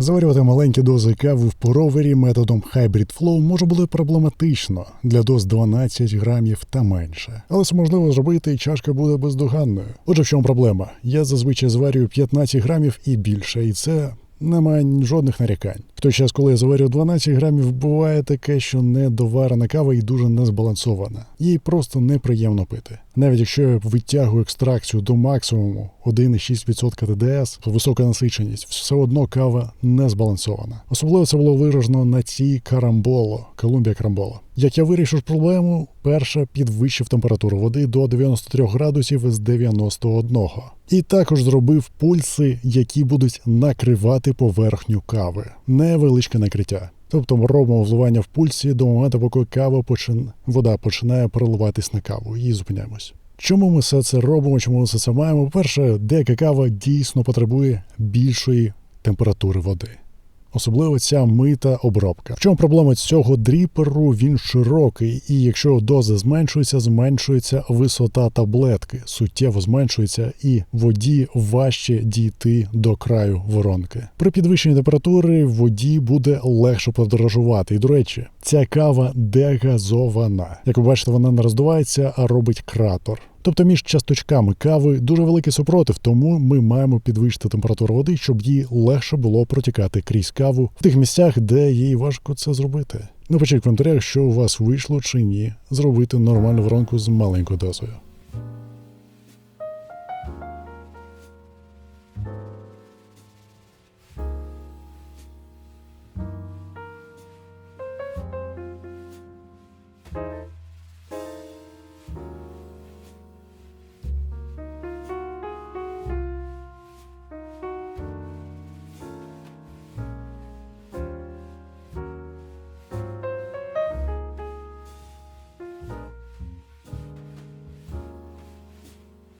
Заварювати маленькі дози кави в поровері методом Hybrid Flow може бути проблематично для доз 12 грамів та менше, але це можливо зробити, і чашка буде бездоганною. Отже, в чому проблема? Я зазвичай зварюю 15 грамів і більше, і це. Немає жодних нарікань. В той час, коли я заварю 12 грамів, буває таке, що недоварена кава і дуже незбалансована. Їй просто неприємно пити. Навіть якщо я витягую екстракцію до максимуму 1,6% ТДС, висока насиченість, все одно кава не збалансована. Особливо це було виражено на цій карамболо, Колумбія Карамболо. Як я вирішив проблему, перша підвищив температуру води до 93 градусів з 91. І також зробив пульси, які будуть накривати поверхню кави. Невеличке накриття. Тобто робимо вливання в пульсі до моменту, поки кава почин... вода починає переливатись на каву і зупиняємось. Чому ми все це робимо? Чому ми все це маємо? По-перше, деяка кава дійсно потребує більшої температури води. Особливо ця мита обробка. В чому проблема цього дріперу? Він широкий, і якщо доза зменшується, зменшується висота таблетки, суттєво зменшується, і воді важче дійти до краю воронки. При підвищенні температури воді буде легше подорожувати. І до речі, ця кава дегазована. Як ви бачите, вона не роздувається, а робить кратер. Тобто між часточками кави дуже великий супротив, тому ми маємо підвищити температуру води, щоб їй легше було протікати крізь каву в тих місцях, де їй важко це зробити. Напишіть в коментарях, що у вас вийшло чи ні, зробити нормальну воронку з маленькою дозою.